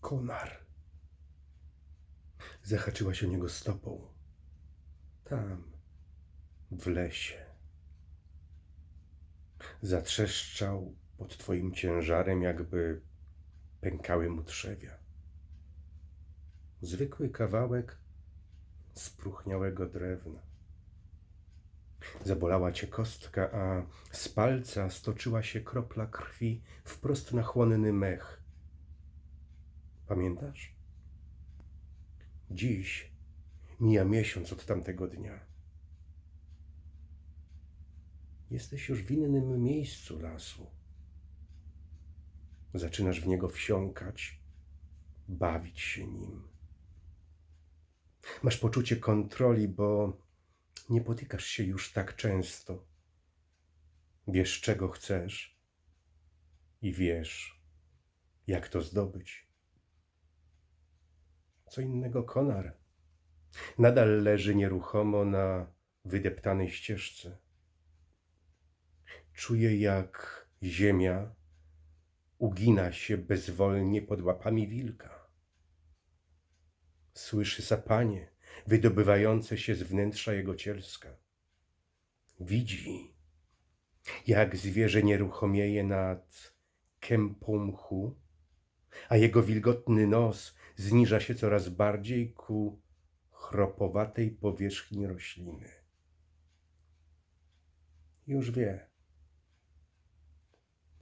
Konar. Zahaczyła się o niego stopą. Tam, w lesie. Zatrzeszczał pod twoim ciężarem, jakby pękały mu trzewia. Zwykły kawałek spróchniałego drewna. Zabolała cię kostka, a z palca stoczyła się kropla krwi wprost na chłonny mech. Pamiętasz? Dziś mija miesiąc od tamtego dnia. Jesteś już w innym miejscu lasu. Zaczynasz w niego wsiąkać, bawić się nim. Masz poczucie kontroli, bo nie potykasz się już tak często. Wiesz, czego chcesz i wiesz, jak to zdobyć. Co innego konar. Nadal leży nieruchomo na wydeptanej ścieżce. Czuje, jak ziemia ugina się bezwolnie pod łapami wilka. Słyszy sapanie wydobywające się z wnętrza jego cielska. Widzi, jak zwierzę nieruchomieje nad kępą mchu, a jego wilgotny nos zniża się coraz bardziej ku chropowatej powierzchni rośliny. Już wie.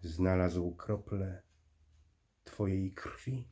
Znalazł krople twojej krwi.